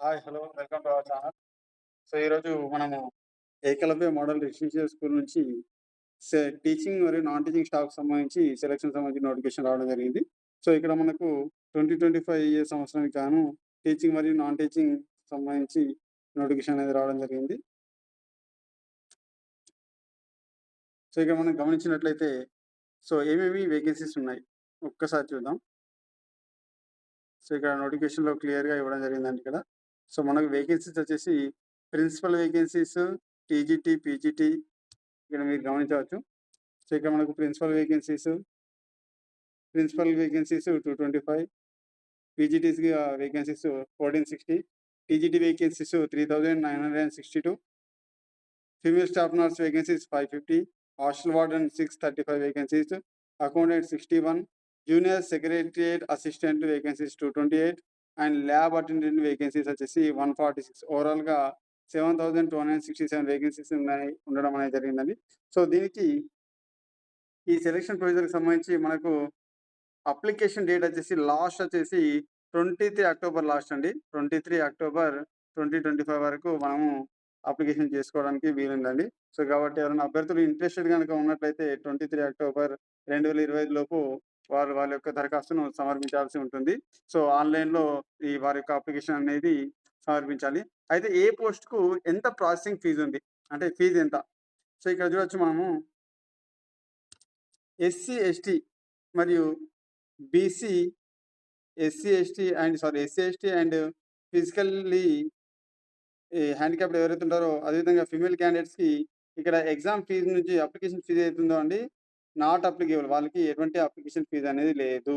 Hi. Hello. Welcome to our channel. So, ఈరోజు మనము Eklavya model residential school నుంచి teaching మరియు నాన్ టీచింగ్ స్టాఫ్ సంబంధించి సెలక్షన్ సంబంధించిన నోటిఫికేషన్ రావడం జరిగింది. సో, ఇక్కడ మనకు 2025 ఇయర్ సంవత్సరానికి గాను టీచింగ్ మరియు నాన్ టీచింగ్ సంబంధించి నోటిఫికేషన్ అనేది రావడం జరిగింది. సో, ఇక్కడ మనం గమనించినట్లయితే సో, ఏమేమి వేకెన్సీస్ ఉన్నాయి. ఒక్కసారి చూద్దాం. సో, ఇక్కడ నోటిఫికేషన్‌లో క్లియర్‌గా ఇవ్వడం జరిగిందండి ఇక్కడ. సో, మనకు వేకెన్సీస్ వచ్చేసి ప్రిన్సిపల్ వేకెన్సీస్, టీజీటీ, పీజీటీ ఇక్కడ మీరు గమనించవచ్చు. సో, ఇక్కడ మనకు principal vacancies principal vacancies 225 పీజీటీస్‌కి vacancies vacancies 1460 TGT vacancies 3962 female staff nurse vacancies 550 hostel warden 635 vacancies accountant 61 junior secretariat assistant vacancies 228 and lab attendant vacancies వచ్చేసి 146 ఓవరాల్‌గా 7267 vacancies ఉన్నాయి ఉండడం అనేది జరిగిందండి. సో, దీనికి ఈ సెలక్షన్ ప్రొసీజర్‌కి సంబంధించి మనకు అప్లికేషన్ డేట్ వచ్చేసి లాస్ట్ వచ్చేసి 23 అక్టోబర్ లాస్ట్ అండి. 23 అక్టోబర్ 2025 వరకు మనము అప్లికేషన్ చేసుకోవడానికి వీలుందండి. సో, కాబట్టి ఎవరైనా అభ్యర్థులు ఇంట్రెస్టెడ్ కనుక ఉన్నట్లయితే 23 అక్టోబర్ 2025 లోపు వారు వాళ్ళ యొక్క దరఖాస్తును సమర్పించాల్సి ఉంటుంది. సో, ఆన్‌లైన్‌లో ఈ వారి యొక్క అప్లికేషన్ అనేది సమర్పించాలి. అయితే ఏ పోస్ట్‌కు ఎంత ప్రాసెసింగ్ ఫీజ్ ఉంది. అంటే ఫీజు ఎంత? సో, ఇక్కడ చూడొచ్చు మనము ఎస్సీ, ఎస్టీ మరియు BC, SC, ST and sorry SC, ST and physically ఈ హ్యాండిక్యాప్డ్ ఎవరైతే ఉంటారో అదేవిధంగా ఫీమేల్ క్యాండిడేట్స్‌కి ఇక్కడ ఎగ్జామ్ ఫీజు నుంచి అప్లికేషన్ ఫీజు అవుతుందో అండి నాట్ అప్లికేబుల్ వాళ్ళకి ఎటువంటి అప్లికేషన్ ఫీజ్ అనేది లేదు.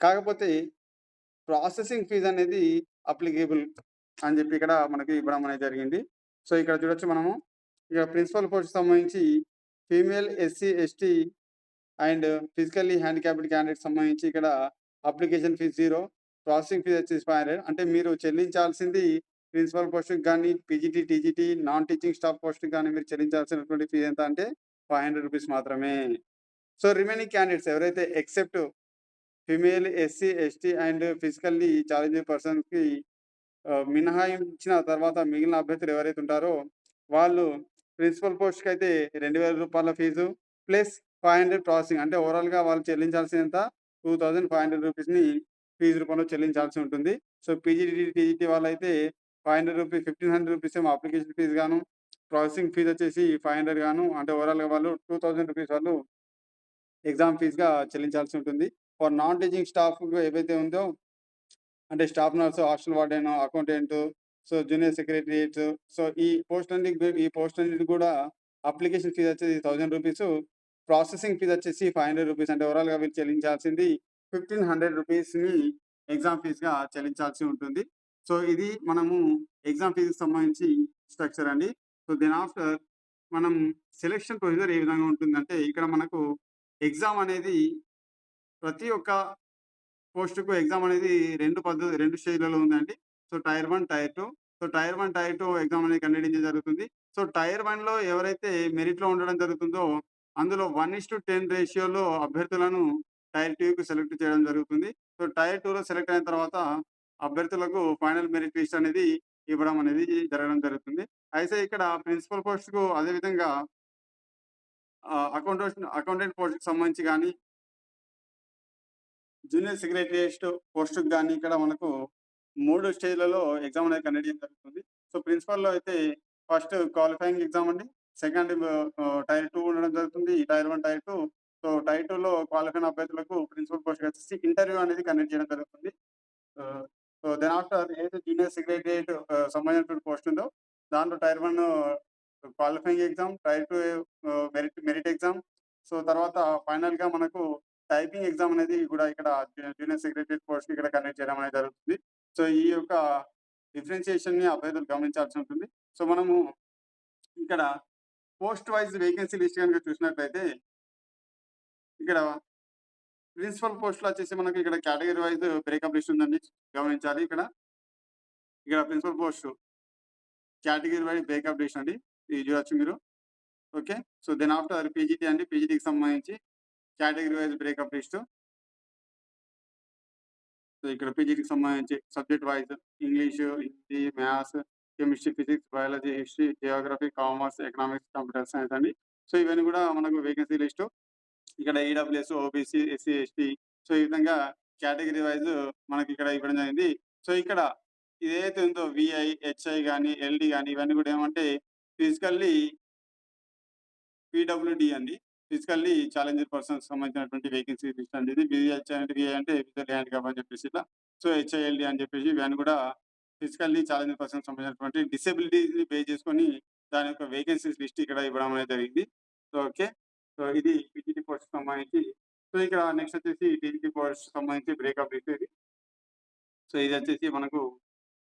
కాకపోతే ప్రాసెసింగ్ ఫీజ్ అనేది అప్లికేబుల్ అని చెప్పి ఇక్కడ మనకి ఇవ్వడం అనేది జరిగింది. సో, ఇక్కడ చూడొచ్చు మనము ఇక్కడ ప్రిన్సిపల్ పోస్ట్ సంబంధించి female, SC, ST and physically handicapped candidate సంబంధించి ఇక్కడ application fee zero processing fee వచ్చేసి 500 అంటే మీరు చెల్లించాల్సింది ప్రిన్సిపల్ పోస్ట్‌కి కానీ PGT, TGT, non teaching staff పోస్ట్‌కి కానీ మీరు చెల్లించాల్సినటువంటి ఫీజు ఎంత అంటే 500 రూపీస్ మాత్రమే. సో, రిమైనింగ్ క్యాండిడేట్స్ ఎవరైతే except female SC, ST and physically challenged పర్సన్స్‌కి మినహాయించిన తర్వాత మిగిలిన అభ్యర్థులు ఎవరైతే ఉంటారో వాళ్ళు ప్రిన్సిపల్ పోస్ట్కి అయితే రెండు వేల రూపాయల ఫీజు ప్లస్ 500 ప్రాసెసింగ్ అంటే ఓవరాల్‌గా వాళ్ళు చెల్లించాల్సినంత టూ థౌజండ్ ఫైవ్ హండ్రెడ్ రూపీస్‌ని ఫీజు రూపంలో చెల్లించాల్సి ఉంటుంది. సో, పీజీటీ, టీజీటీ వాళ్ళైతే 500 రూపీస్ 1500 రూపీస్ ఏమో అప్లికేషన్ ఫీజు గాను, ప్రాసెసింగ్ ఫీజ్ వచ్చేసి 500 గాను అంటే ఓవరాల్‌గా వాళ్ళు 2000 రూపీస్ వాళ్ళు ఎగ్జామ్ ఫీజ్‌గా చెల్లించాల్సి ఉంటుంది. ఫర్ నాన్ టీచింగ్ స్టాఫ్ ఏవైతే ఉందో అంటే staff nurse, hostel warden, accountant, so, junior secretariat so, ఈ పోస్ట్ పోస్ట్‌లన్నిటికి ఈ పోస్ట్‌లన్నిటికి కూడా అప్లికేషన్ ఫీజ్ వచ్చేసి థౌజండ్ రూపీస్ ప్రాసెసింగ్ ఫీజ్ వచ్చేసి 500 రూపీస్ అంటే ఓవరాల్‌గా వీళ్ళు చెల్లించాల్సింది 1500 రూపీస్‌ని ఎగ్జామ్ ఫీజ్‌గా చెల్లించాల్సి ఉంటుంది. సో, ఇది మనము ఎగ్జామ్ ఫీజుకి సంబంధించి స్ట్రక్చర్ అండి. సో, దెన్ ఆఫ్టర్ మనం సెలెక్షన్ ప్రొసీజర్ ఏ విధంగా ఉంటుందంటే ఇక్కడ మనకు ఎగ్జామ్ అనేది ప్రతి ఒక్క పోస్టుకు ఎగ్జామ్ అనేది రెండు పద్ధతి రెండు స్టేజ్‌లలో ఉందండి. So, tier one tier two so, tier one tier two exam అనేది కండక్ట్ చేయడం జరుగుతుంది. సో, టైర్ వన్లో ఎవరైతే మెరిట్‌లో ఉండడం జరుగుతుందో అందులో 1:10 రేషియోలో అభ్యర్థులను టైర్ టూకు సెలెక్ట్ చేయడం జరుగుతుంది. సో, టైర్ టూలో సెలెక్ట్ అయిన తర్వాత అభ్యర్థులకు ఫైనల్ మెరిట్ లిస్ట్ అనేది ఇవ్వడం అనేది జరగడం జరుగుతుంది. అయితే ఇక్కడ ప్రిన్సిపల్ పోస్ట్‌కు అదే విధంగా అకౌంటెంట్ అకౌంటెంట్ పోస్ట్‌కి సంబంధించి కానీ జూనియర్ సెక్రటేరియట్ పోస్ట్‌కి కానీ ఇక్కడ మనకు మూడు స్టేజ్‌లలో ఎగ్జామ్ అనేది కండక్ట్ చేయడం జరుగుతుంది. సో, ప్రిన్సిపల్‌లో అయితే ఫస్ట్ క్వాలిఫైయింగ్ ఎగ్జామ్ అండి. సెకండ్ టైర్ టూ ఉండడం జరుగుతుంది. Tier one tier two so, tier టూలో క్వాలిఫైన్ అభ్యర్థులకు ప్రిన్సిపల్ పోస్ట్‌కి వచ్చేసి ఇంటర్వ్యూ అనేది కండక్ట్ చేయడం జరుగుతుంది. సో, దెన్ ఆఫ్టర్ ఏదైతే జూనియర్ సెక్రటరియట్ ఆహ్, సంబంధించినటువంటి పోస్ట్ ఉందో దాంట్లో tier one qualifying exam, tier two merit merit exam so, తర్వాత ఫైనల్‌గా మనకు టైపింగ్ ఎగ్జామ్ అనేది కూడా ఇక్కడ జూనియర్ సెక్రటరియట్ పోస్ట్ ఇక్కడ కండక్ట్ చేయడం అనేది జరుగుతుంది. సో, ఈ యొక్క డిఫరెన్షియేషన్‌ని అభ్యర్థులు గమనించాల్సి ఉంటుంది. సో, మనము ఇక్కడ పోస్ట్ వైస్ వేకెన్సీ లిస్ట్ కనుక చూసినట్లయితే ఇక్కడ ప్రిన్సిపల్ పోస్టులు వచ్చేసి మనకి ఇక్కడ కేటగిరీ వైస్ బ్రేకప్ లిస్ట్ ఉందండి. గమనించాలి ఇక్కడ. ఇక్కడ principal post category wise breakup list అండి. ఇది చూడొచ్చు మీరు. Okay. So, then after PGT అండి. పీజీటీకి సంబంధించి category wise breakup list. So, ఇక్కడ పీజీటీకి సంబంధించి subject wise English, Hindi, maths, chemistry, physics, biology, history, geography, commerce, economics, computer science అండి. సో, ఇవన్నీ కూడా మనకు వేకెన్సీ లిస్టు. ఇక్కడ EWS, OBC, SC, ST so, ఈ విధంగా కేటగరీ వైస్ మనకిక్కడ ఇవ్వడం జరిగింది. సో, ఇక్కడ ఇదేదైతే ఉందో విఐ హెచ్ఐ గాని, ఎల్‌డి గాని ఇవన్నీ కూడా ఏమంటే ఫిజికల్లీ పీడబ్ల్యూడీ అండి. ఫిజికల్లీ ఛాలెంజర్ పర్సన్ సంబంధించినటువంటి వేకెన్సీ లిస్ట్ అండి ఇది. వీహెచ్ఐ అంటే విఐ అంటే విజువల్ హ్యాండిక్యాప్ అని చెప్పేసి ఇట్లా. సో, హెచ్ఐఎల్‌డి అని చెప్పేసి ఇవన్నీ కూడా ఫిజికల్లీ ఛాలెంజర్ పర్సన్ సంబంధించినటువంటి డిసేబిలిటీస్‌ని బేస్ చేసుకొని దాని యొక్క వేకెన్సీస్ లిస్ట్ ఇక్కడ ఇవ్వడం అనేది జరిగింది. So, okay. సో, ఇది పీజీటీ పోస్ట్‌కి సంబంధించి సో, ఇక్కడ నెక్స్ట్ వచ్చేసి టీజీటీ పోస్ట్‌కి సంబంధించి బ్రేకప్ లిస్ట్ ఇది. సో, ఇది వచ్చేసి మనకు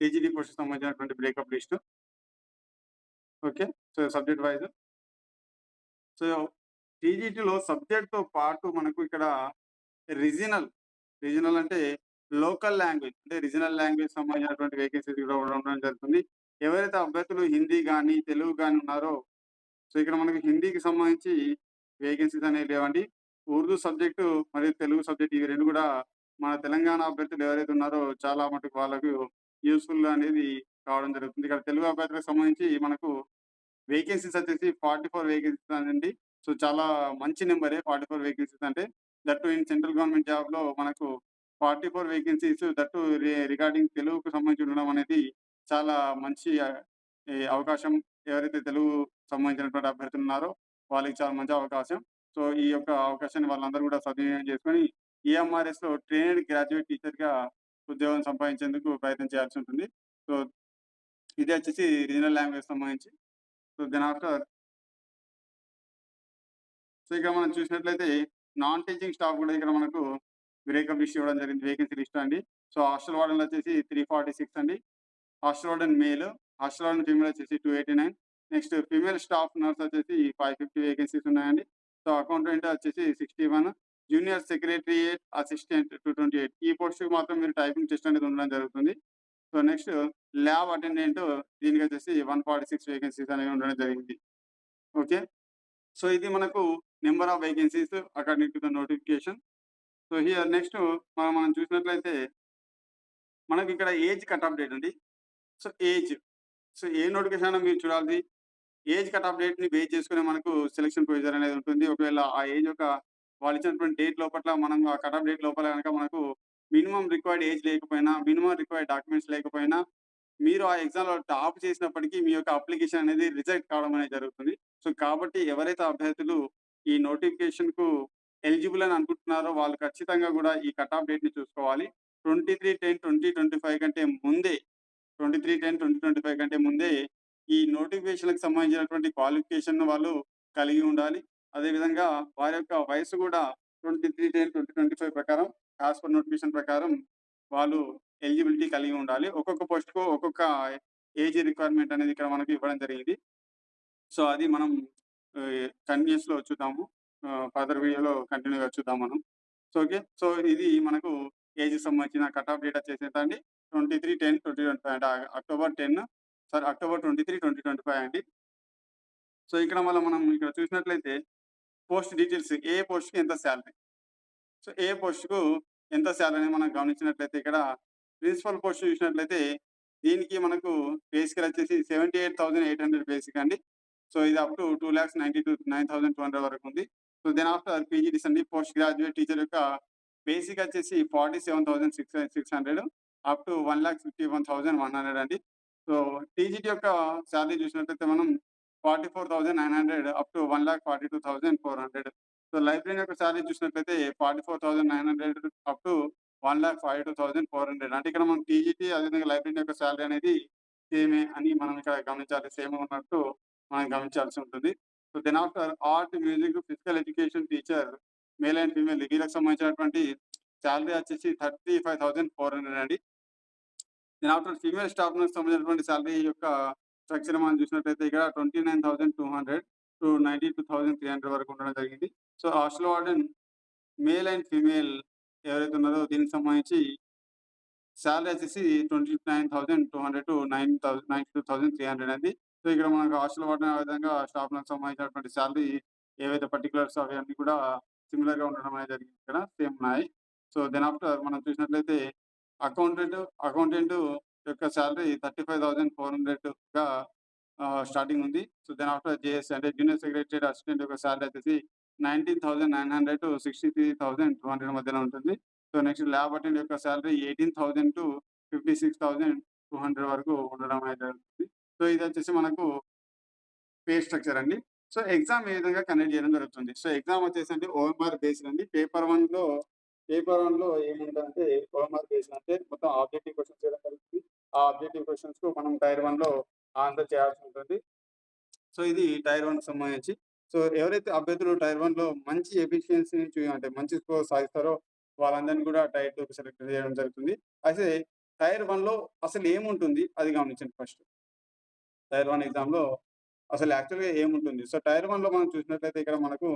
టీజీటీ పోస్ట్‌కి సంబంధించినటువంటి breakup list okay. So, subject wise so, టీజీటీలో సబ్జెక్ట్‌తో పాటు మనకు ఇక్కడ రీజనల్, రీజనల్ అంటే లోకల్ లాంగ్వేజ్ అంటే రీజనల్ లాంగ్వేజ్ సంబంధించినటువంటి వేకెన్సీస్ కూడా ఉండడం జరుగుతుంది. ఎవరైతే అభ్యర్థులు హిందీ కానీ తెలుగు గాని ఉన్నారో సో, ఇక్కడ మనకు హిందీకి సంబంధించి వేకెన్సీస్ అనేవి లేవండి. ఉర్దూ సబ్జెక్టు మరియు తెలుగు సబ్జెక్ట్ ఇవి రెండు కూడా మన తెలంగాణ అభ్యర్థులు ఎవరైతే ఉన్నారో చాలా మటుకు వాళ్ళకు యూస్ఫుల్ అనేది కావడం జరుగుతుంది. ఇక్కడ తెలుగు అభ్యర్థులకు సంబంధించి మనకు వేకెన్సీస్ వచ్చేసి 44 వేకెన్సీస్ అండి. సో, చాలా మంచి నెంబరే ఫార్టీ ఫోర్ వేకెన్సీస్ అంటే. దట్టు ఇన్ సెంట్రల్ గవర్నమెంట్ జాబ్‌లో మనకు 44 వేకెన్సీస్ దట్టు రిగార్డింగ్ తెలుగుకు సంబంధించి ఉండడం అనేది చాలా మంచి అవకాశం. ఎవరైతే తెలుగు సంబంధించినటువంటి అభ్యర్థులు ఉన్నారో వాళ్ళకి చాలా మంచి అవకాశం. సో, ఈ యొక్క అవకాశాన్ని వాళ్ళందరూ కూడా సద్వినియోగం చేసుకొని ఈఎంఆర్ఎస్‌లో ట్రైన్డ్ గ్రాడ్యుయేట్ టీచర్‌గా ఉద్యోగం సంపాదించేందుకు ప్రయత్నం చేయాల్సి ఉంటుంది. సో, ఇది వచ్చేసి రీజనల్ లాంగ్వేజ్ సంబంధించి. సో, దెన్ ఆఫ్టర్ సో, ఇక్కడ మనం చూసినట్లయితే నాన్ టీచింగ్ స్టాఫ్ కూడా ఇక్కడ మనకు బ్రేకప్ లిస్ట్ ఇవ్వడం జరిగింది. వేకెన్సీ లిస్ట్ అండి. సో, హాస్టల్ వార్డెన్‌లు వచ్చేసి 346 అండి. Hostel warden male, hostel warden female వచ్చేసి 289 నెక్స్ట్ ఫీమేల్ స్టాఫ్ నర్స్ వచ్చేసి 550 వేకెన్సీస్ ఉన్నాయండి. సో, అకౌంటెంట్ వచ్చేసి 61 జూనియర్ సెక్రటరియేట్ అసిస్టెంట్ 228 ఈ పోస్ట్‌కి మాత్రం మీరు టైపింగ్ టెస్ట్ అనేది ఉండడం జరుగుతుంది. సో, నెక్స్ట్ ల్యాబ్ అటెండెంట్ దీనికి వచ్చేసి 146 వేకెన్సీస్ అనేవి ఉండడం జరిగింది. ఓకే. సో, ఇది మనకు number of vacancies according to the notification. So, here next మనం మనం చూసినట్లయితే మనకి ఇక్కడ ఏజ్ కట్ ఆఫ్ డేట్ అండి. సో, ఏజ్ సో, ఏ నోటిఫికేషన్ మీరు చూడాలి. ఏజ్ కట్ ఆఫ్ డేట్‌ని బేస్ చేసుకునే మనకు సెలక్షన్ ప్రొసీజర్ అనేది ఉంటుంది. ఒకవేళ ఆ ఏజ్ యొక్క వాళ్ళు ఇచ్చినటువంటి డేట్ లోపల మనం ఆ కట్ ఆఫ్ డేట్ లోపల గనక మనకు మినిమం రిక్వైర్డ్ ఏజ్ లేకపోయినా, మినిమం రిక్వైర్డ్ డాక్యుమెంట్స్ లేకపోయినా, మీరు ఆ ఎగ్జామ్‌లో టాప్ చేసినప్పటికీ మీ యొక్క అప్లికేషన్ అనేది రిజెక్ట్ కావడం అనేది జరుగుతుంది. సో, కాబట్టి ఎవరైతే అభ్యర్థులు ఈ నోటిఫికేషన్‌కు ఎలిజిబుల్ అని అనుకుంటున్నారో వాళ్ళు ఖచ్చితంగా కూడా ఈ కట్ ఆఫ్ డేట్‌ని చూసుకోవాలి. 23/10/2025 కంటే ముందే 23/10/2025 కంటే ముందే ఈ నోటిఫికేషన్‌లకు సంబంధించినటువంటి క్వాలిఫికేషన్ వాళ్ళు కలిగి ఉండాలి. అదేవిధంగా వారి యొక్క వయసు కూడా twenty three ten twenty twenty five ప్రకారం యాస్ పర్ నోటిఫికేషన్ ప్రకారం వాళ్ళు ఎలిజిబిలిటీ కలిగి ఉండాలి. ఒక్కొక్క పోస్ట్‌కు ఒక్కొక్క ఏజ్ రిక్వైర్మెంట్ అనేది ఇక్కడ మనకు ఇవ్వడం జరిగింది. సో, అది మనం కంటిన్యూస్లో చూద్దాము. ఫర్దర్ వీడియోలో కంటిన్యూ‌గా చూద్దాం మనం. So, okay. సో, ఇది మనకు ఏజ్‌కి సంబంధించిన కట్ ఆఫ్ డేట్ వచ్చేసి ఎంత అండి 23/10/2025 అంటే October 10 sorry October twenty three twenty twenty five అండి. సో ఇక్కడ మళ్ళీ మనం ఇక్కడ చూసినట్లయితే పోస్ట్ డీటెయిల్స్ ఏ పోస్ట్కి ఎంత శాలరీ? సో ఏ పోస్ట్కు ఎంత శాలరీ మనం గమనించినట్లయితే ఇక్కడ ప్రిన్సిపల్ పోస్ట్ చూసినట్లయితే దీనికి మనకు పే వచ్చేసి seventy eight thousand eight hundred basic అండి. సో ఇది up to two lakhs ninety two nine thousand two hundred వరకు ఉంది. సో దెన్ ఆఫ్టర్ పీజీ అండి పోస్ట్ గ్రాడ్యుయేట్ టీచర్ యొక్క బేసిక్ వచ్చేసి forty seven thousand six six hundred up to one lakh fifty one thousand one hundred అండి. So TGT యొక్క salary చూసినట్లయితే మనం forty four thousand nine hundred up to one lakh forty two thousand four hundred. So library యొక్క salary చూసినట్లయితే forty four thousand nine hundred up to one lakh forty two thousand four hundred. అంటే ఇక్కడ మనం TGT అదేవిధంగా library యొక్క salary అనేది సేమే అని మనం ఇక్కడ గమనించాలి. సేమ్ ఉన్నట్టు మనం గమనించాల్సి ఉంటుంది. So then after art music physical education teacher male and female వీళ్ళకి సంబంధించినటువంటి శాలరీ వచ్చేసి thirty five thousand four hundred అండి. దీని ఆఫ్టర్ ఫీమేల్ స్టాఫ్ నర్స్‌కి సంబంధించినటువంటి శాలరీ యొక్క స్ట్రక్చర్ మనం చూసినట్లయితే ఇక్కడ 29,200 టు 92,300 వరకు ఉండడం జరిగింది. So, hostel warden male and female ఎవరైతే ఉన్నారో దీనికి సంబంధించి సాలరీ వచ్చేసి 29,200 టు 9,000 92,300 అండి. సో, ఇక్కడ మనకు హాస్టల్ వార్డెన్ ఆ విధంగా స్టాఫ్లకు సంబంధించినటువంటి శాలరీ ఏవైతే పర్టిక్యులర్స్ అన్నీ కూడా సిమిలర్‌గా ఉండడం అనేది జరిగింది ఇక్కడ సేమ్ ఉన్నాయి. సో, దెన్ ఆఫ్టర్ మనం చూసినట్లయితే అకౌంటెంట్ అకౌంటెంట్ యొక్క salary thirty five thousand four హండ్రెడ్గా starting ఉంది. సో, దెన్ ఆఫ్టర్ జేఎస్ అంటే జూనియర్ సెక్రటరీ అసిస్టెంట్ యొక్క శాలరీ వచ్చేసి 19,900-63,200 మధ్యలో ఉంటుంది. సో, నెక్స్ట్ ల్యాబ్ అటెండ్ యొక్క salary eighteen thousand to fifty six thousand two hundred వరకు ఉండడం అనేది జరుగుతుంది. సో, ఇదొచ్చేసి మనకు పే స్ట్రక్చర్ అండి. సో, ఎగ్జామ్ ఏ విధంగా కండక్ట్ చేయడం జరుగుతుంది. సో, ఎగ్జామ్ వచ్చేసి అంటే ఓఎంఆర్ బేస్డ్ అండి. పేపర్ వన్లో పేపర్ 1లో ఏముంటదంటే ఓఎంఆర్ బేస్డ్ అంటే మొత్తం ఆబ్జెక్టివ్ క్వశ్చన్స్ చేయడం జరుగుతుంది. ఆ ఆబ్జెక్టివ్కు మనం టైర్ 1లో ఆన్సర్ చేయాల్సి ఉంటుంది. సో, ఇది టైర్ వన్ సంబంధించి. సో, ఎవరైతే అభ్యర్థులు టైర్ 1లో మంచి ఎఫిషియన్సీని చూ అంటే మంచి స్కోర్ సాధిస్తారో వాళ్ళందరిని కూడా టైర్ 2కి సెలెక్ట్ చేయడం జరుగుతుంది. అయితే టైర్ 1లో అసలు ఏముంటుంది అది గమనించండి ఫస్ట్. టైర్ 1 ఎగ్జామ్‌లో అసలు యాక్చువల్‌గా ఏముంటుంది. సో, టైర్ 1లో మనం చూసినట్లయితే ఇక్కడ మనకు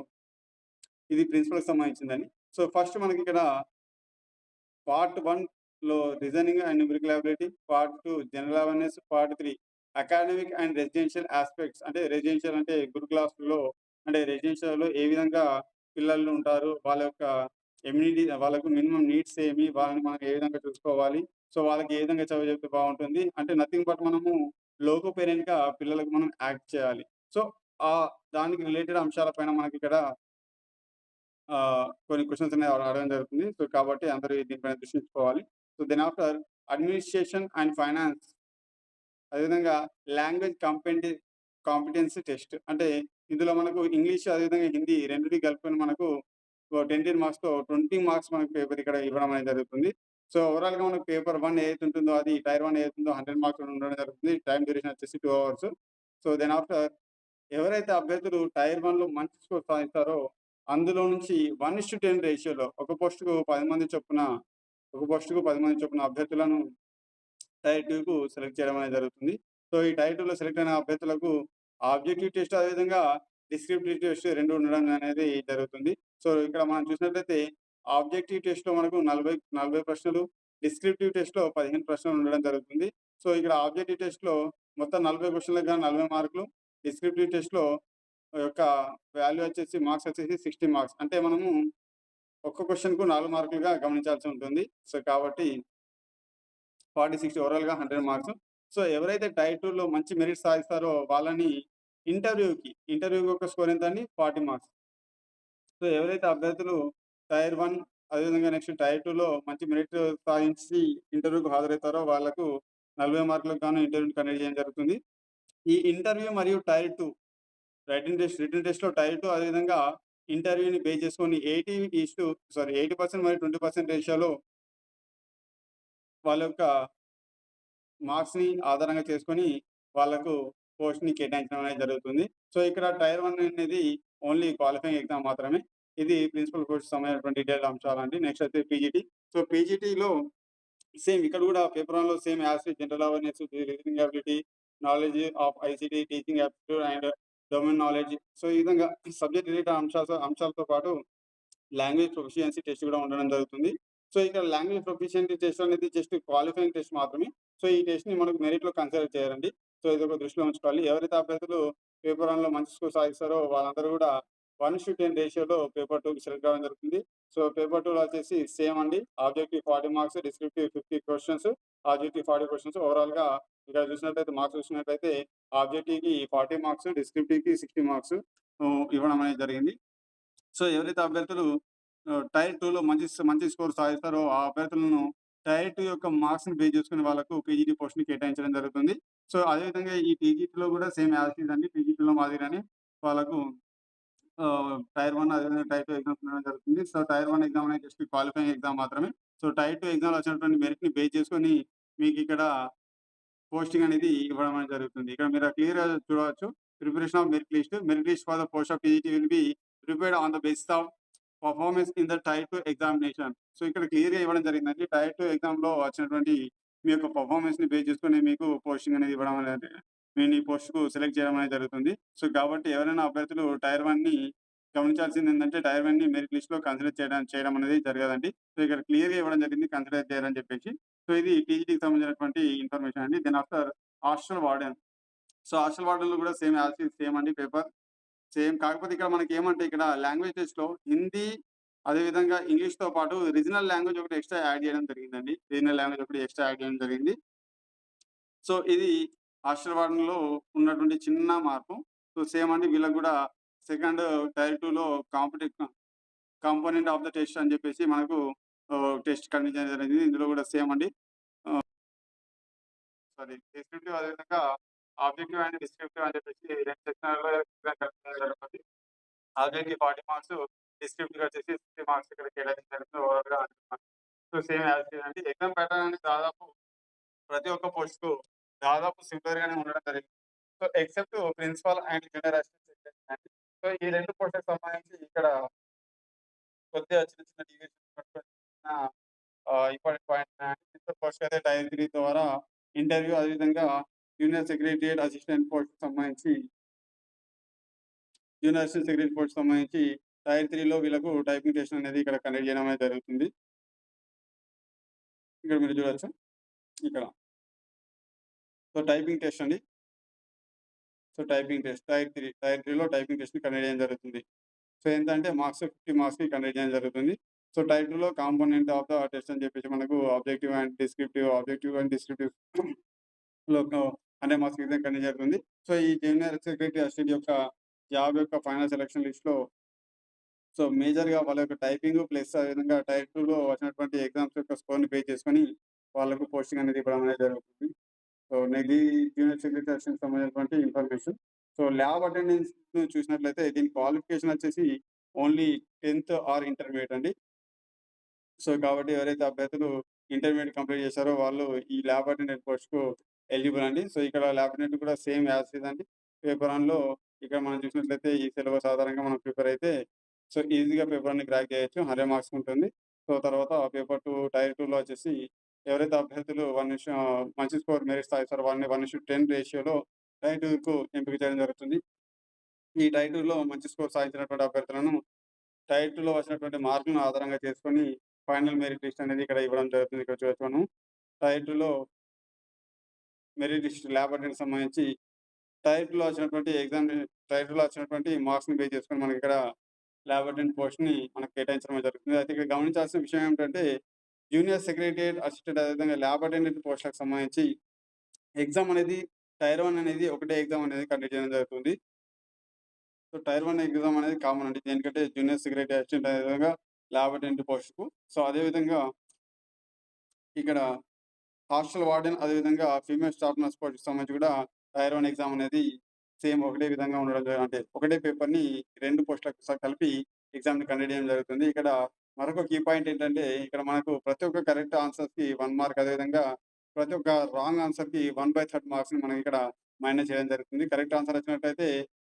ఇది ప్రిన్సిపల్‌కి సంబంధించిందని. సో, ఫస్ట్ మనకి ఇక్కడ పార్ట్ వన్లో reasoning and numerical ability part two general awareness, part three academic and residential aspects అంటే రెసిడెన్షియల్ అంటే గురుకుల ఆస్తుల్లో అంటే రెసిడెన్షియల్‌లో ఏ విధంగా పిల్లలు ఉంటారు. వాళ్ళ యొక్క ఎమ్యూనిటీ వాళ్ళకు మినిమం నీడ్స్ ఏమి? వాళ్ళని మనం ఏ విధంగా చూసుకోవాలి? సో, వాళ్ళకి ఏ విధంగా చదువు చెప్తే బాగుంటుంది అంటే నథింగ్ బట్ మనము లోకో పేరెంట్‌గా పిల్లలకు మనం యాక్ట్ చేయాలి. సో, ఆ దానికి రిలేటెడ్ అంశాల పైన మనకి ఇక్కడ కొన్ని క్వశ్చన్స్ అనేవి అడగడం జరుగుతుంది. సో, కాబట్టి అందరూ దీనిపైన దృష్టించుకోవాలి. So, then after administration and finance అదేవిధంగా లాంగ్వేజ్ కంపెంటి కాంపిటెన్సీ టెస్ట్ అంటే ఇందులో మనకు ఇంగ్లీష్ అదేవిధంగా హిందీ రెండిటికి కలుపుకొని మనకు ట్వంటీ మార్క్స్‌తో 20 మార్క్స్ మనకు పేపర్ ఇక్కడ ఇవ్వడం అనేది జరుగుతుంది. సో, ఓవరాల్‌గా మనకు పేపర్ వన్ ఏదైతే ఉంటుందో అది టైర్ వన్ ఏదైతుందో హండ్రెడ్ మార్క్స్ ఉండడం జరుగుతుంది. టైం డ్యూరేషన్ వచ్చేసి two hours. So, then after ఎవరైతే అభ్యర్థులు టైర్ వన్లో మంచి స్కోర్ సాధిస్తారో అందులో నుంచి 1:10 రేషియోలో ఒక పోస్టుకు పది మంది చొప్పున ఒక పోస్టుకు పది మంది చొప్పున అభ్యర్థులను టైర్ టూకు సెలెక్ట్ చేయడం అనేది జరుగుతుంది. సో, ఈ టైర్ టూలో సెలెక్ట్ అయిన అభ్యర్థులకు ఆబ్జెక్టివ్ టెస్ట్ అదేవిధంగా డిస్క్రిప్టివ్ టెస్ట్ రెండు ఉండడం అనేది జరుగుతుంది. సో, ఇక్కడ మనం చూసినట్లయితే ఆబ్జెక్టివ్ టెస్ట్‌లో మనకు 40, 40 ప్రశ్నలు, డిస్క్రిప్టివ్ టెస్ట్‌లో 15 ప్రశ్నలు ఉండడం జరుగుతుంది. సో, ఇక్కడ ఆబ్జెక్టివ్ టెస్ట్‌లో మొత్తం నలభై క్వశ్చన్లకు కానీ నలభై మార్కులు, డిస్క్రిప్టివ్ టెస్ట్‌లో యొక్క వాల్యూ వచ్చేసి మార్క్స్ వచ్చేసి 60 మార్క్స్. అంటే మనము ఒక్క క్వశ్చన్కు నాలుగు మార్కులుగా గమనించాల్సి ఉంటుంది. సో, కాబట్టి 40, 60 ఓవరాల్‌గా 100 మార్క్స్. సో, ఎవరైతే టైర్ 2లో మంచి మెరిట్ సాధిస్తారో వాళ్ళని ఇంటర్వ్యూకి ఇంటర్వ్యూకి ఒక స్కోర్ ఎంతండి 40 మార్క్స్. సో, ఎవరైతే అభ్యర్థులు టైర్ వన్ అదేవిధంగా నెక్స్ట్ టైర్ టూలో మంచి మెరిట్ సాధించి ఇంటర్వ్యూకి హాజరవుతారో వాళ్ళకు 40 మార్కులకు గాను ఇంటర్వ్యూ కండక్ట్ చేయడం జరుగుతుంది. ఈ ఇంటర్వ్యూ మరియు tier two writing test, written టెస్ట్‌లో టైర్ టూ అదేవిధంగా ఇంటర్వ్యూని బేస్ చేసుకొని 80 సారీ 80% మరియు 20% రేషియోలో వాళ్ళ యొక్క మార్క్స్‌ని ఆధారంగా చేసుకొని వాళ్ళకు పోస్ట్‌ని కేటాయించడం అనేది జరుగుతుంది. సో, ఇక్కడ టైర్ వన్ అనేది ఓన్లీ క్వాలిఫైయింగ్ ఎగ్జామ్ మాత్రమే. ఇది ప్రిన్సిపల్ కోర్స్ సంబంధించినటువంటి అంశాలు అండి నెక్స్ట్ అయితే పీజీటీ. సో, పీజీటీలో సేమ్ ఇక్కడ కూడా పేపర్ వన్లో same as general awareness, reasoning ability, knowledge of ICT, teaching aptitude and domain knowledge. So, ఈ విధంగా సబ్జెక్ట్ రిలేటెడ్ అంశాల అంశాలతో పాటు లాంగ్వేజ్ ప్రొఫిషియన్సీ టెస్ట్ కూడా ఉండడం జరుగుతుంది. సో, ఇక్కడ లాంగ్వేజ్ ప్రొఫిషియన్సీ టెస్ట్ అనేది జస్ట్ క్వాలిఫైయింగ్ టెస్ట్ మాత్రమే. సో, ఈ టెస్ట్‌ని మనకు మెరిట్‌లో కన్సిడర్ చేయాలండి సో, ఇది ఒక దృష్టిలో ఉంచుకోవాలి. ఎవరైతే అభ్యర్థులు పేపర్ వన్లో మంచి స్కోర్ సాధిస్తారో వాళ్ళందరూ కూడా 1:10 రేషియోలో పేపర్ టూకి సెలెక్ట్ అవ్వడం జరుగుతుంది. సో, పేపర్ టూలో వచ్చేసి సేమ్ అండి. Objective 40 marks, descriptive fifty questions objective 40 questions. ఓవరాల్‌గా ఇక్కడ చూసినట్లయితే మార్క్స్ చూసినట్లయితే ఆబ్జెక్టివ్‌కి 40 మార్క్స్, డిస్క్రిప్టివ్‌కి 60 మార్క్స్ ఇవ్వడం అనేది జరిగింది. సో, ఎవరైతే అభ్యర్థులు టైర్ టూలో మంచి మంచి స్కోర్ సాధిస్తారో ఆ అభ్యర్థులను టైర్ టూ యొక్క మార్క్స్‌ని బేస్ చేసుకొని వాళ్ళకు పీజీటీ పోస్ట్‌ని కేటాయించడం జరుగుతుంది. సో, అదేవిధంగా ఈ పీజీటీలో కూడా సేమ్ యాజ్ ఇట్ అండి. పీజీటీలో మాదిరిగానే వాళ్ళకు టైర్ వన్ అదేవిధంగా టైర్ టూ ఎగ్జామ్స్ ఉండడం జరుగుతుంది. సో, టైర్ వన్ ఎగ్జామ్ అనేది జస్ట్ క్వాలిఫైయింగ్ ఎగ్జామ్ మాత్రమే. సో, టైర్ టూ ఎగ్జామ్‌లో వచ్చినటువంటి మెరిట్‌ని బేస్ చేసుకొని ఇక్కడ పోస్టింగ్ అనేది ఇవ్వడం అనేది జరుగుతుంది. ఇక్కడ మీరు క్లియర్‌గా చూడవచ్చు. Preparation of merit list. Merit list for the post of PGT will be prepared on the basis of performance in the tier two examination. So, ఇక్కడ క్లియర్‌గా ఇవ్వడం జరిగిందండి. టైర్ 2 ఎగ్జామ్‌లో వచ్చినటువంటి మీ యొక్క పర్ఫార్మెన్స్‌ని బేస్ చేసుకొని మీకు పోస్టింగ్ అనేది ఇవ్వడం అనేది నేను ఈ పోస్ట్‌కు సెలెక్ట్ చేయడం అనేది జరుగుతుంది. సో, కాబట్టి ఎవరైనా అభ్యర్థులు టైర్ 1ని గమనించాల్సింది ఏంటంటే టైర్ 1ని మెరిట్ లిస్ట్‌లో కన్సిడర్ చేయడం చేయడం అనేది జరగదండి. సో, ఇక్కడ క్లియర్‌గా ఇవ్వడం జరిగింది కన్సిడర్ చేయాలని చెప్పేసి. సో, ఇది టీజీటీకి సంబంధించినటువంటి ఇన్ఫర్మేషన్ అండి. Then after hostel warden. So, hostel వార్డెన్‌లో కూడా సేమ్ యాస్ సేమ్ అండి పేపర్. సేమ్ కాకపోతే ఇక్కడ మనకి ఏమంటే ఇక్కడ లాంగ్వేజ్ టెస్ట్‌లో హిందీ అదేవిధంగా ఇంగ్లీష్‌తో పాటు రీజనల్ లాంగ్వేజ్ ఒకటి ఎక్స్‌ట్రా యాడ్ చేయడం జరిగిందండి. రీజనల్ లాంగ్వేజ్ ఒకటి ఎక్స్‌ట్రా యాడ్ చేయడం జరిగింది. సో, ఇది ఆశీర్వాదంలో ఉన్నటువంటి చిన్న మార్పు. సో, సేమ్ అండి వీళ్ళకి కూడా సెకండ్ టైర్ 2లో కాంపిటి కాంపోనెంట్ ఆఫ్ ద టెస్ట్ అని చెప్పేసి మనకు టెస్ట్ కండిషన్ జరిగింది. ఇందులో కూడా సేమ్ అండి. సారీ డిస్క్రిప్టివ్ అదేవిధంగా ఆబ్జెక్టివ్ అండ్ డిస్క్రిప్టివ్ అని చెప్పేసి రెండు సెక్షన్‌లలో జరుగుతుంది. ఆబ్జెక్టివ్ 40 మార్క్స్, డిస్క్రిప్టివ్ వచ్చేసి 60 మార్క్స్ ఇక్కడ కేటాయించడం జరిగింది ఓవరాల్‌గా సో, సేమ్ యాజ్ అండి. ఎగ్జామ్ ప్యాటర్న్ అనేది దాదాపు ప్రతి ఒక్క పోస్ట్‌కు దాదాపు సిమిలర్‌గానే ఉండడం జరిగింది. So, except principal and junior assistant so, ఈ 2 పోస్ట్‌లకు సంబంధించి ఇక్కడ కొద్దిగా చిన్న చిన్న డివిజన్ ఇంపార్టెంట్ పాయింట్ ఉన్నాయండి. అయితే టైర్ ద్వారా ఇంటర్వ్యూ అదేవిధంగా జూనియర్ సెక్రటరియట్ అసిస్టెంట్ పోస్ట్ సంబంధించి జూనియర్ అసిస్టెంట్ సెక్రటరీ పోస్ట్ సంబంధించి టైర్ త్రీలో వీళ్ళకు టైపింగ్ టెస్ట్ అనేది ఇక్కడ కండక్ట్ చేయడం అనేది జరుగుతుంది. ఇక్కడ మీరు చూడొచ్చు. ఇక్కడ. సో, టైపింగ్ టెస్ట్ అండి. So, typing test tier three tier త్రీలో టైపింగ్ టెస్ట్‌ని కండక్ట్ చేయడం జరుగుతుంది. సో, ఏంటంటే మార్క్స్ 50 మార్క్స్‌కి కండక్ట్ చేయడం జరుగుతుంది. సో, టైర్ టూలో కాంపోనెంట్ ఆఫ్ ద టెస్ట్ అని చెప్పేసి మనకు objective and descriptive, objective and డిస్క్రిప్టివ్లో అనే మార్క్స్ ఎగ్జామ్ కండక్ట్ జరుగుతుంది. సో, ఈ జూనియర్ సెక్రటరీ అసిస్టెంట్ యొక్క జాబ్ యొక్క ఫైనల్ సెలక్షన్ లిస్ట్‌లో సో, మేజర్‌గా వాళ్ళ యొక్క టైపింగ్ ప్లస్ అదేవిధంగా టైర్ టూలో వచ్చినటువంటి ఎగ్జామ్స్ యొక్క స్కోర్‌ని పే చేసుకొని వాళ్ళకు పోస్టింగ్ అనేది ఇవ్వడం అనేది జరుగుతుంది. సో, నిధి జూనియర్ సెక్రటరీ సంబంధించినటువంటి ఇన్ఫర్మేషన్. సో, ల్యాబ్ అటెండెన్స్ చూసినట్లయితే దీని క్వాలిఫికేషన్ వచ్చేసి ఓన్లీ 10థ్ ఆర్ ఇంటర్మీడియట్ అండి. సో, కాబట్టి ఎవరైతే అభ్యర్థులు ఇంటర్మీడియట్ కంప్లీట్ చేశారో వాళ్ళు ఈ ల్యాబ్ అటెండెంట్ పోస్ట్‌కు ఎలిజిబుల్ అండి. సో, ఇక్కడ ల్యాబ్ అటెండెంట్ కూడా సేమ్ యాజ్ అండి. పేపర్ 1లో ఇక్కడ మనం చూసినట్లయితే ఈ సిలబస్ ఆధారంగా మనం ప్రిపేర్ అయితే సో, ఈజీగా పేపర్ అన్ని క్రాక్ చేయొచ్చు. 100 మార్క్స్ ఉంటుంది. సో, తర్వాత పేపర్ టూ టైర్ టూలో వచ్చేసి ఎవరైతే అభ్యర్థులు 1 మంచి స్కోర్ మెరిట్ సాధిస్తారో వారిని 1:10 రేషియోలో టైటూర్కు ఎంపిక చేయడం జరుగుతుంది. ఈ టైటూర్లో మంచి స్కోర్ సాధించినటువంటి అభ్యర్థులను టైర్ 2లో వచ్చినటువంటి మార్కులను ఆధారంగా చేసుకొని ఫైనల్ మెరిట్ లిస్ట్ అనేది ఇక్కడ ఇవ్వడం జరుగుతుంది. ఇక్కడ చూడొచ్చు మనం. టైర్ 2లో మెరిట్ లిస్ట్ ల్యాబ్ అటెండెంట్‌కి సంబంధించి టైర్ 2లో వచ్చినటువంటి ఎగ్జామ్ టైర్ 2లో వచ్చినటువంటి మార్క్స్‌ని బేస్ చేసుకొని మనకి ఇక్కడ ల్యాబ్ అటెండ్ పోస్ట్‌ని మనకు కేటాయించడం జరుగుతుంది. అయితే ఇక్కడ గమనించాల్సిన విషయం ఏమిటంటే జూనియర్ సెక్రటేరియట్ అసిస్టెంట్ అదేవిధంగా ల్యాబ్ అటెండెంట్ పోస్టులకు సంబంధించి ఎగ్జామ్ అనేది టైర్ వన్ అనేది ఒకటే ఎగ్జామ్ అనేది కండక్ట్ చేయడం జరుగుతుంది. సో, టైర్ వన్ ఎగ్జామ్ అనేది కామన్ అండి. దేనికంటే జూనియర్ సెక్రటరీ అసిస్టెంట్ అదేవిధంగా ల్యాబ్ అటెండెంట్ పోస్టుకు సో, అదేవిధంగా ఇక్కడ హాస్టల్ వార్డెన్ అదేవిధంగా ఫీమేల్ స్టాఫ్ నర్స్ పోస్ట్‌కి సంబంధించి కూడా టైర్ వన్ ఎగ్జామ్ అనేది సేమ్ ఒకటే విధంగా ఉండడం అంటే ఒకటే పేపర్‌ని రెండు పోస్టులకు కలిపి ఎగ్జామ్‌ని కండక్ట్ చేయడం జరుగుతుంది. ఇక్కడ మరొక కీ పాయింట్ ఏంటంటే ఇక్కడ మనకు ప్రతి ఒక్క కరెక్ట్ ఆన్సర్‌కి వన్ మార్క్ అదేవిధంగా ప్రతి ఒక్క రాంగ్ ఆన్సర్‌కి 1/3 మార్క్స్‌ని మనకి ఇక్కడ మైనస్ చేయడం జరుగుతుంది. కరెక్ట్ ఆన్సర్ వచ్చినట్లయితే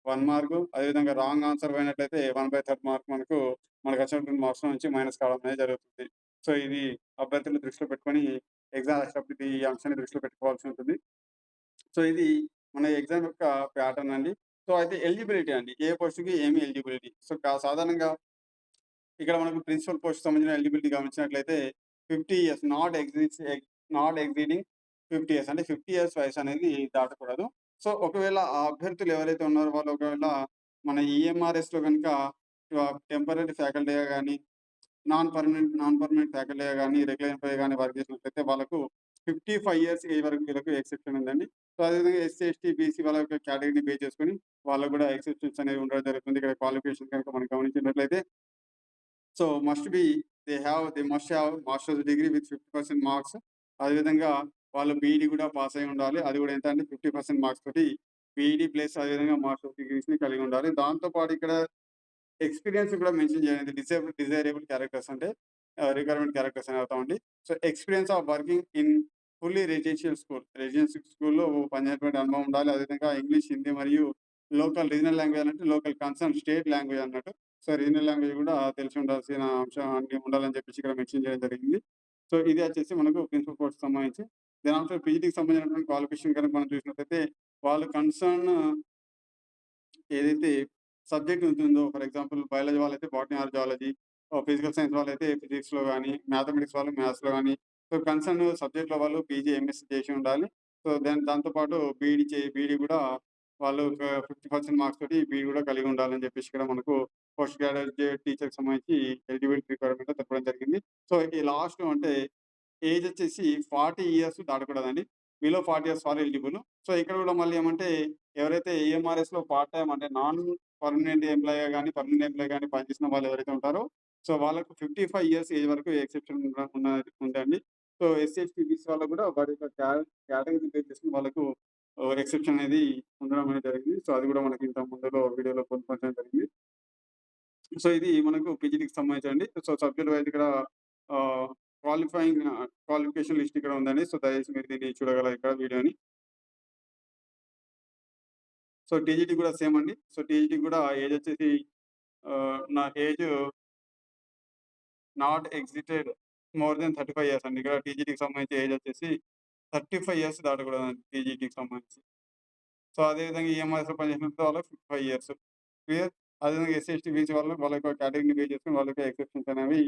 వన్ మార్క్ అదేవిధంగా రాంగ్ ఆన్సర్ పోయినట్లయితే 1/3 మార్క్ మనకు మనకు వచ్చినటువంటి మార్క్స్ నుంచి మైనస్ కావడం అనేది జరుగుతుంది. సో, ఇది అభ్యర్థులు దృష్టిలో పెట్టుకొని ఎగ్జామ్ రాసేటప్పుడు ఈ అంశాన్ని దృష్టిలో పెట్టుకోవాల్సి ఉంటుంది. సో, ఇది మన ఎగ్జామ్ యొక్క ప్యాటర్న్ అండి. సో, అయితే ఎలిజిబిలిటీ అండి. ఏ పోస్ట్‌కి ఏమి ఎలిజిబిలిటీ. సో, సాధారణంగా ఇక్కడ మనకు ప్రిన్సిపల్ పోస్ట్ సంబంధించిన ఎలిజిబిలిటీ గమనించినట్లయితే 50 years not exceeds not exceeding 50 years అంటే 50 ఇయర్స్ వయసు అనేది దాటకూడదు. సో, ఒకవేళ ఆ అభ్యర్థులు ఎవరైతే ఉన్నారో వాళ్ళు ఒకవేళ మన ఈఎంఆర్ఎస్‌లో గనుక టెంపరీ ఫ్యాకల్టీగా కానీ నాన్ పర్మనెంట్ నాన్ పర్మనెంట్ ఫ్యాకల్టీగా గాని, రెగ్యులర్ ఎంప్లాయీ కానీ వర్క్ చేసినట్లయితే వాళ్ళకు 55 ఇయర్స్ ఏ వరకు వీళ్ళకు ఎక్సెప్షన్ ఉందండి. సో, అదేవిధంగా ఎస్సీ, ఎస్టీ, బీసీ వాళ్ళ యొక్క కేటగిరీని బే చేసుకొని వాళ్ళకి కూడా ఎక్సెప్షన్స్ అనేవి ఉండడం జరుగుతుంది. ఇక్కడ క్వాలిఫికేషన్ కనుక మనం గమనించినట్లయితే so, must be they have they must have masters degree with 50% marks. అదేవిధంగా వాళ్ళు బీఈడి కూడా పాస్ అయి ఉండాలి. అది కూడా ఎంత అంటే 50% మార్క్స్ తోటి బీఈడి ప్లస్ అదేవిధంగా మాస్టర్స్ డిగ్రీస్‌ని కలిగి ఉండాలి. దాంతో పాటు ఇక్కడ ఎక్స్‌పీరియన్స్ కూడా మెన్షన్ చేయండి. డిసేబుల్ డిజైరబుల్ క్యారెక్టర్స్ అంటే రిక్వైర్మెంట్ క్యారెక్టర్స్ అని అర్థమండి. So, experience of working in fully residential school. Residential స్కూల్‌లో పనిచేసేటువంటి అనుభవం ఉండాలి. అదేవిధంగా ఇంగ్లీష్, హిందీ మరియు లోకల్ రీజనల్ లాంగ్వేజ్ అంటే లోకల్ కన్సర్న్ స్టేట్ లాంగ్వేజ్ అన్నట్టు. సో, రీజనల్ లాంగ్వేజ్ కూడా తెలిసి ఉండాల్సిన అంశం అన్ని ఉండాలని చెప్పేసి ఇక్కడ మెన్షన్ చేయడం జరిగింది. సో, ఇది వచ్చేసి మనకు ప్రిన్సిపల్ కోర్స్ సంబంధించి. దాని ఆఫ్టర్ పీజీటీకి సంబంధించినటువంటి క్వాలిఫికేషన్ కనుక మనం చూసినట్లయితే వాళ్ళు కన్సర్న్ ఏదైతే సబ్జెక్ట్ ఉంటుందో ఫర్ ఎగ్జాంపుల్ బయాలజీ వాళ్ళైతే botany or zoology, physical science వాళ్ళైతే ఫిజిక్స్‌లో కానీ మ్యాథమెటిక్స్ వాళ్ళు మ్యాథ్స్‌లో కానీ సో, కన్సర్న్ సబ్జెక్ట్‌లో వాళ్ళు పీజీ, ఎంఎస్సీ చేసి ఉండాలి. సో, దాని దాంతో పాటు బీఈడీ చే బీఈడీ కూడా వాళ్ళు ఒక 50% మార్క్స్ తోటి బీఈడీ కూడా కలిగి ఉండాలని చెప్పేసి ఇక్కడ మనకు పోస్ట్ గ్రాడ్యుయేట్ టీచర్‌కి సంబంధించి ఎలిజిబిలిటీ రిక్వైర్మెంట్ తెప్పడం జరిగింది. సో, ఈ లాస్ట్ అంటే ఏజ్ వచ్చేసి 40 years దాటకూడదండి. Below 40 years for eligible. So, ఇక్కడ కూడా మళ్ళీ ఏమంటే ఎవరైతే ఏఎంఆర్ఎస్లో పార్ట్ టైం అంటే నాన్ పర్మనెంట్ ఎంప్లాయీగా కానీ పర్మనెంట్ ఎంప్లాయీ కానీ పనిచేసిన వాళ్ళు ఎవరైతే ఉంటారో సో, వాళ్ళకు 55 ఇయర్స్ ఏజ్ వరకు ఎక్సెప్షన్ ఉందండి. సో, ఎస్సీ, ఎస్టీ, బీసీ వాళ్ళకి కూడా వారి యొక్క క్యాటగిరీ కేటగరీ వాళ్ళకు ఎక్సెప్షన్ అనేది ఉండడం అనేది జరిగింది. సో, అది కూడా మనకి ఇంత ముందులో వీడియోలో పొందుపరచడం జరిగింది. సో, ఇది మనకు పీజీటీకి సంబంధించండి. సో, సబ్జెక్ట్ వైజ్ ఇక్కడ క్వాలిఫైయింగ్ క్వాలిఫికేషన్ లిస్ట్ ఇక్కడ ఉందండి. సో, దయచేసి మీరు దీన్ని చూడగలరు ఇక్కడ వీడియోని. సో, టీజీటీ కూడా సేమ్ అండి. సో, టీజీటీ కూడా ఏజ్ వచ్చేసి నా age not excited more than 35 years అండి. ఇక్కడ టీజీటీకి సంబంధించి ఏజ్ వచ్చేసి 35 ఇయర్స్ దాటకూడదు టీజీటీకి సంబంధించి. సో, అదేవిధంగా ఈఎంఐఎస్‌లో పనిచేసినట్లయితే వాళ్ళకి 55 ఇయర్స్. క్లియర్. అదేవిధంగా ఎస్సీ, ఎస్టీ, బీసీ వాళ్ళు వాళ్ళ యొక్క కేటగరీని బేస్ వాళ్ళ వాళ్ళకి ఎక్సెప్షన్స్ అనేవి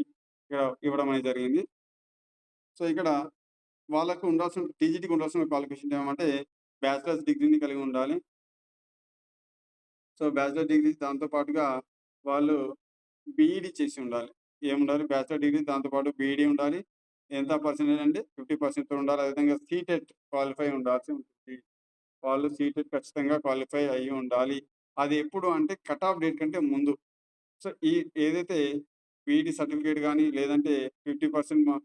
ఇక్కడ ఇవ్వడం అనేది జరిగింది. సో, ఇక్కడ వాళ్ళకు ఉండాల్సిన టీజీటీకి ఉండాల్సిన క్వాలిఫికేషన్ ఏమంటే బ్యాచిలర్స్ డిగ్రీని కలిగి ఉండాలి. సో, బ్యాచిలర్ డిగ్రీ దాంతో పాటుగా వాళ్ళు బీఈడి చేసి ఉండాలి. ఏముండాలి బ్యాచిలర్ డిగ్రీ దాంతో పాటు ఉండాలి. ఎంత పర్సెంటేజ్ అంటే 50% ఉండాలి. అదేవిధంగా సీటెట్ క్వాలిఫై ఉండాల్సి ఉంటుంది. వాళ్ళు సీటెట్ ఖచ్చితంగా క్వాలిఫై అయ్యి ఉండాలి. అది ఎప్పుడు అంటే కట్ ఆఫ్ డేట్ కంటే ముందు. సో, ఈ ఏదైతే బీఈడీ సర్టిఫికేట్ కానీ లేదంటే 50% మా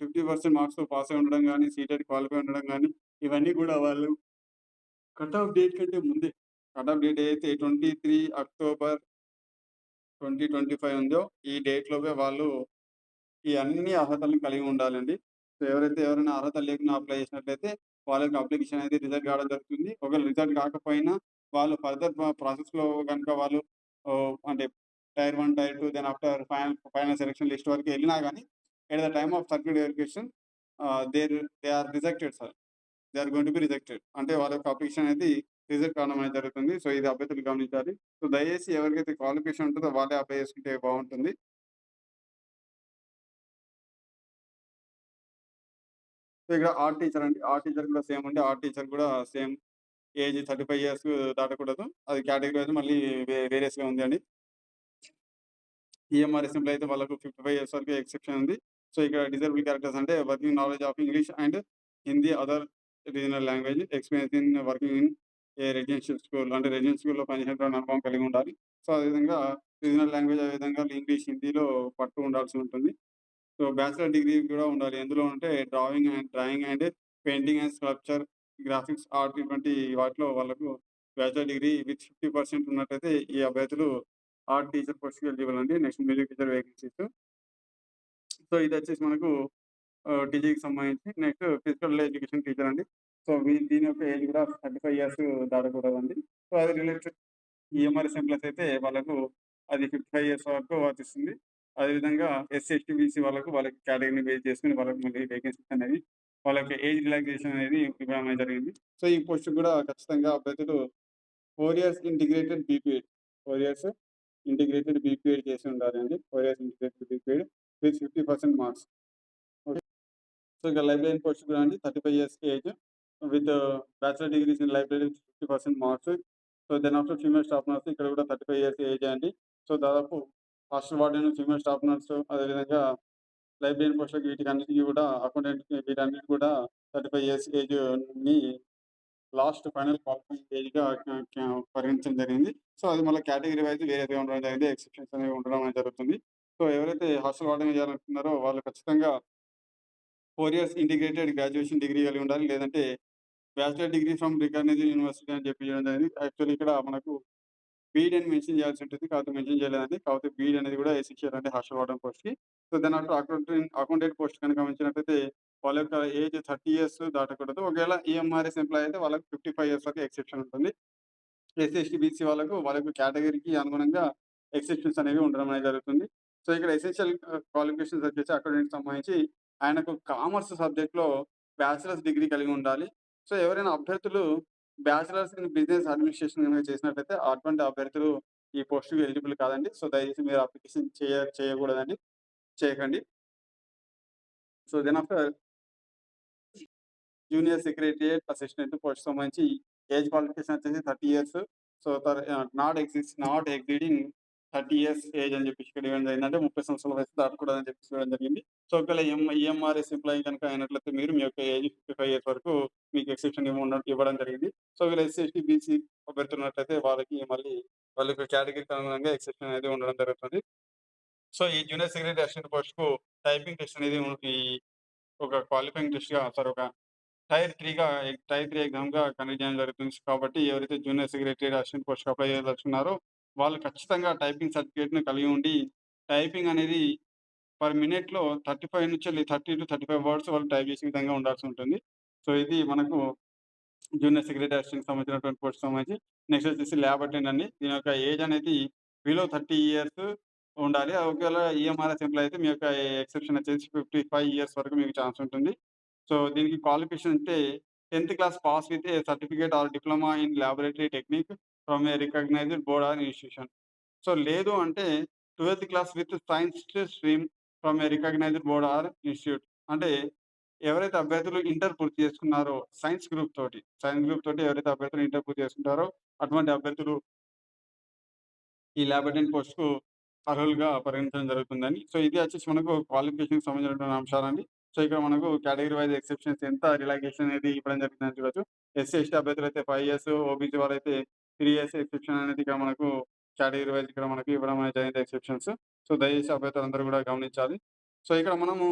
50% మార్క్స్‌తో పాస్ అయి ఉండడం కానీ సీటెట్ క్వాలిఫై ఉండడం కానీ ఇవన్నీ కూడా వాళ్ళు కట్ ఆఫ్ డేట్ కంటే ముందే కట్ ఆఫ్ డేట్ ఏదైతే 23 అక్టోబర్ 2025 ఉందో ఈ డేట్ లోపే వాళ్ళు ఈ అన్ని అర్హతలను కలిగి ఉండాలండి. సో, ఎవరైతే ఎవరైనా అర్హత లేకుండా అప్లై చేసినట్లయితే వాళ్ళకి అప్లికేషన్ అయితే రిజల్ట్ కావడం జరుగుతుంది. ఒకవేళ రిజల్ట్ కాకపోయినా వాళ్ళు ఫర్దర్ ప్రాసెస్‌లో గనుక వాళ్ళు అంటే tier one tier two then after final final selection list వరకు వెళ్ళినా కానీ at the time of certificate verification there they are rejected sir. They are going to be rejected. అంటే వాళ్ళ యొక్క అప్లికేషన్ అనేది రిజెక్ట్ కావడం అనేది జరుగుతుంది. సో, ఇది అభ్యర్థులు గమనించాలి. సో, దయచేసి ఎవరికైతే క్వాలిఫికేషన్ ఉంటుందో వాళ్ళే అప్లై చేసుకుంటే బాగుంటుంది సో, ఇక్కడ ఆర్ట్ టీచర్ అండి. ఆర్ట్ టీచర్ కూడా సేమ్ అండి. ఆర్ట్ టీచర్ కూడా సేమ్ ఏజ్ 35 ఇయర్స్ దాటకూడదు. అది కేటగిరీ అయితే మళ్ళీ వేరియస్‌గా ఉంది అండి. ఈఎంఆర్ ఎంప్లాయీ అయితే వాళ్ళకు 55 ఇయర్స్ వరకు ఎక్సెప్షన్ ఉంది. సో, ఇక్కడ డిజర్బుల్ క్యారెక్టర్స్ అంటే working knowledge of English and Hindi other regional language experience in working in a residential school అంటే రెసిడెన్షియల్ స్కూల్‌లో పనిచేసినటువంటి అనుభవం కలిగి ఉండాలి. సో, అదేవిధంగా రీజనల్ లాంగ్వేజ్ అదేవిధంగా ఇంగ్లీష్, హిందీలో పట్టు ఉండాల్సి ఉంటుంది. సో, బ్యాచిలర్ డిగ్రీ కూడా ఉండాలి. ఎందులో అంటే drawing and drawing and painting and sculpture, graphics art ఇటువంటి వాటిలో వాళ్ళకు బ్యాచిలర్ డిగ్రీ విత్ 50% ఉన్నట్టయితే ఈ అభ్యర్థులు ఆర్ట్ టీచర్ పోస్ట్‌కి ఎలిజిబుల్ అండి. Next music teacher vacancies. So, ఇది వచ్చేసి మనకు టీచర్కి సంబంధించి నెక్స్ట్ ఫిజికల్ ఎడ్యుకేషన్ టీచర్ అండి. సో, దీని యొక్క ఏజ్ కూడా 35 ఇయర్స్ దాటకూడదండి. సో, అది రిలేటెడ్ ఈఎంఆర్ఎస్ ఎంప్లాయీస్ అయితే వాళ్ళకు అది 55 ఇయర్స్ వరకు వర్తిస్తుంది. అదేవిధంగా ఎస్సీ, ఎస్టీ, బీసీ వాళ్ళకు వాళ్ళకి కేటగిరీని బేస్ చేసుకుని వాళ్ళకి మళ్ళీ వేకెన్సీస్ అనేవి వాళ్ళ యొక్క ఏజ్ రిలాక్సేషన్ అనేది ఇవ్వడం అనేది జరిగింది. సో, ఈ పోస్ట్ కూడా ఖచ్చితంగా అభ్యర్థులు four years integrated BPEd four years integrated BPEd చేసి ఉండాలండి. Four years integrated BPEd with 50% marks. Okay. So, ఇక లైబ్రరీ పోస్ట్ కూడా అండి 35 years age with bachelor degrees in library 50% marks. So, then after female staff nurse ఇక్కడ కూడా 35 years age అండి. So, దాదాపు hostel warden, female staff nurse అదేవిధంగా library పోస్ట్‌లకి వీటికన్నిటికి కూడా అకౌంటెంట్‌కి వీటన్నిటికి కూడా 35 ఇయర్స్ ఏజ్‌ని లాస్ట్ ఫైనల్ క్వాలిఫైయింగ్ ఏజ్‌గా పరిగణించడం జరిగింది. సో, అది మళ్ళీ కేటగిరీ వైజ్ వేరేగా ఉండడం జరిగింది. ఎక్సెప్షన్స్ అనేవి ఉండడం అనేది జరుగుతుంది. సో, ఎవరైతే హాస్టల్ వార్డెన్ చేయాలనుకుంటున్నారో వాళ్ళు ఖచ్చితంగా four years integrated graduation degree కలిగి ఉండాలి. లేదంటే bachelor degree from recognised university అని చెప్పి చేయడం జరిగింది. యాక్చువల్లీ ఇక్కడ మనకు బీడ్ అని మెన్షన్ చేయాల్సి ఉంటుంది. కాకపోతే మెన్షన్ చేయలేదండి. కాకపోతే బీడ్ అనేది కూడా ఎసెన్షియల్ అంటే హాస్టల్ వార్డెన్ పోస్ట్‌కి. సో, దాని ఆఫ్టర్ అకౌంటెంట్ అకౌంటెంట్ పోస్ట్ కనుక గమనించినట్లయితే వాళ్ళ యొక్క ఏజ్ 30 ఇయర్స్ దాటకూడదు. ఒకవేళ ఈఎంఆర్ఎస్ ఎంప్లాయ్ అయితే వాళ్ళకి 55 ఇయర్స్ వరకు ఎక్సెప్షన్ ఉంటుంది. ఎస్సీ, ఎస్టీ, బీసీ వాళ్ళకు వాళ్ళకు కేటగిరీకి అనుగుణంగా ఎక్సెప్షన్స్ అనేవి ఉండడం అనేది జరుగుతుంది. సో, ఇక్కడ ఎసెన్షియల్ క్వాలిఫికేషన్స్ వచ్చేసి అకౌంటెంట్‌కి సంబంధించి ఆయనకు కామర్స్ సబ్జెక్ట్‌లో బ్యాచిలర్స్ డిగ్రీ కలిగి ఉండాలి. సో, ఎవరైనా అభ్యర్థులు బ్యాచిలర్స్ ఇన్ బిజినెస్ అడ్మినిస్ట్రేషన్ కనుక చేసినట్లయితే అటువంటి అభ్యర్థులు ఈ పోస్ట్‌కి ఎలిజిబుల్ కాదండి. సో, దయచేసి మీరు అప్లికేషన్ చేయ చేయకూడదండి. చేయకండి. So, then after junior secretariat assistant post సంబంధించి ఏజ్ క్వాలిఫికేషన్ వచ్చేసి 30 years. So, not exist not exceeding 30 years age అని చెప్పేసి ఇక్కడ ఇవ్వడం జరిగిందంటే ముప్పై సంవత్సరాల వయసు దాటకూడదని చెప్పేసి ఇవ్వడం జరిగింది. సో, ఒకవేళ ఎం ఈఎంఆర్ఎస్ ఎంప్లాయీ కనుక అయినట్లయితే మీరు మీ యొక్క ఏజ్ 55 ఇయర్స్ వరకు మీకు ఎక్సెప్షన్ ఇవ్వడం ఇవ్వడం జరిగింది. సో, వీళ్ళు ఎస్సీ, ఎస్టీ, బీసీ పెడుతున్నట్లయితే వాళ్ళకి మళ్ళీ వాళ్ళ యొక్క కేటగిరీకి అనుగుణంగా ఎక్సెప్షన్ అనేది ఉండడం జరుగుతుంది. సో, ఈ జూనియర్ సెక్రటరీ అసిస్టెంట్ పోస్ట్‌కు టైపింగ్ టెస్ట్ అనేది ఈ ఒక క్వాలిఫైయింగ్ టెస్ట్‌గా సార్ ఒక టైర్ త్రీగా టైర్ 3 ఎగ్జామ్‌గా కండక్ట్ చేయడం జరుగుతుంది. కాబట్టి ఎవరైతే జూనియర్ సెక్రటరీ అసిస్టెంట్ పోస్ట్‌కి అప్లై చేయదలుచుకున్నారో వాళ్ళు ఖచ్చితంగా టైపింగ్ సర్టిఫికేట్ను కలిగి ఉండి టైపింగ్ అనేది పర్ మినిట్‌లో 35 నుంచెల్లి 30-35 వర్డ్స్ వాళ్ళు టైప్ చేసే విధంగా ఉండాల్సి ఉంటుంది. సో, ఇది మనకు జూనియర్ సెక్రటరీ అసిస్టెంట్ సంబంధించినటువంటి పోస్ట్ సంబంధించి. నెక్స్ట్ వచ్చేసి ల్యాబ్ అటెండ్ అండి. దీని యొక్క ఏజ్ అనేది బిలో 30 ఇయర్స్ ఉండాలి. ఒకవేళ ఈఎంఆర్ఎస్ ఎంప్లాయ్ అయితే మీ యొక్క ఎక్సెప్షన్ వచ్చేసి 55 ఇయర్స్ వరకు మీకు ఛాన్స్ ఉంటుంది. సో, దీనికి క్వాలిఫికేషన్ అంటే 10థ్ class pass with certificate or diploma in laboratory technique from a recognised board or institution. So, లేదు అంటే 12థ్ class with science stream from a recognised board or institute. అంటే ఎవరైతే అభ్యర్థులు ఇంటర్ పూర్తి చేసుకున్నారో సైన్స్ గ్రూప్ తోటి, సైన్స్ గ్రూప్ తోటి ఎవరైతే అభ్యర్థులు ఇంటర్ పూర్తి చేసుకుంటారో అటువంటి అభ్యర్థులు ఈ ల్యాబ్ అటెండెంట్ పోస్ట్‌కు అర్హులుగా పరిగణించడం జరుగుతుందని. సో, ఇది వచ్చేసి మనకు క్వాలిఫికేషన్‌కి సంబంధించిన అంశాలండి. సో, ఇక్కడ మనకు కేటగిరీ వైస్ ఎక్సెప్షన్స్ ఎంత రిలాక్సేషన్ అనేది ఇవ్వడం జరిగిందని చూడొచ్చు. ఎస్సీ, ఎస్టీ అభ్యర్థులు అయితే ఫైవ్ ఇయర్స్, ఓబీసీ వారైతే త్రీ ఇయర్స్ ఎక్సెప్షన్ అనేది ఇక్కడ మనకు కేటగిరీ వైజ్ ఇక్కడ మనకి ఇవ్వడం అనేది జరిగింది ఎక్సెప్షన్స్. సో, దయచేసి అభ్యర్థులందరూ కూడా గమనించాలి. సో, ఇక్కడ మనము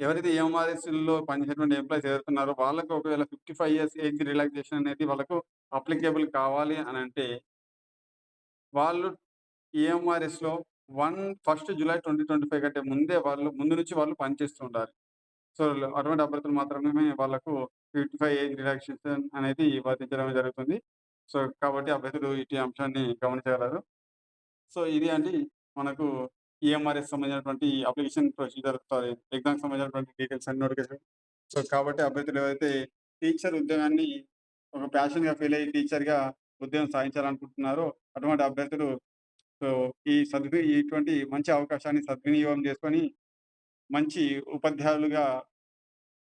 ఎవరైతే ఈఎంఆర్ఎస్‌లో పనిచేసేటువంటి ఎంప్లాయీస్ ఎవరైతే వాళ్ళకు వాళ్ళకి ఒకవేళ 55 ఇయర్స్ ఏజ్ రిలాక్సేషన్ అనేది వాళ్ళకు అప్లికేబుల్ కావాలి అని అంటే వాళ్ళు ఏఎంఆర్ఎస్లో వన్ ఫస్ట్ జులై 2025 కంటే ముందే వాళ్ళు ముందు నుంచి వాళ్ళు పనిచేస్తూ ఉండాలి. సో, అటువంటి అభ్యర్థులు మాత్రమే వాళ్ళకు 55 ఏజ్ రిలాక్సేషన్ అనేది వర్తించడం జరుగుతుంది. సో, కాబట్టి అభ్యర్థులు ఇటు అంశాన్ని గమనించగలరు. సో, ఇది అండి మనకు ఈఎంఆర్ఎస్ సంబంధించినటువంటి అప్లికేషన్ ప్రొసీజర్ సారీ ఎగ్జామ్‌కి సంబంధించినటువంటి డీటెయిల్స్ అన్ని నోటిఫికేషన్. సో, కాబట్టి అభ్యర్థులు ఏవైతే టీచర్ ఉద్యోగాన్ని ఒక ప్యాషన్‌గా ఫీల్ అయ్యి టీచర్‌గా ఉద్యోగం సాధించాలనుకుంటున్నారో అటువంటి అభ్యర్థులు సో, ఈ సద్వి ఇటువంటి మంచి అవకాశాన్ని సద్వినియోగం చేసుకొని మంచి ఉపాధ్యాయులుగా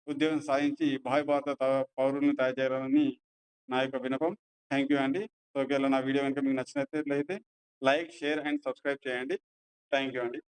ఉద్యోగం సాధించి భావి భారత త పౌరులను తయారు చేయాలని నా యొక్క వినపం థ్యాంక్ యూ అండి. సో, ఒకవేళ నా వీడియో కనుక మీకు నచ్చినట్లయితే లైక్, షేర్ అండ్ సబ్స్క్రైబ్ చేయండి. థ్యాంక్ యూ అండి.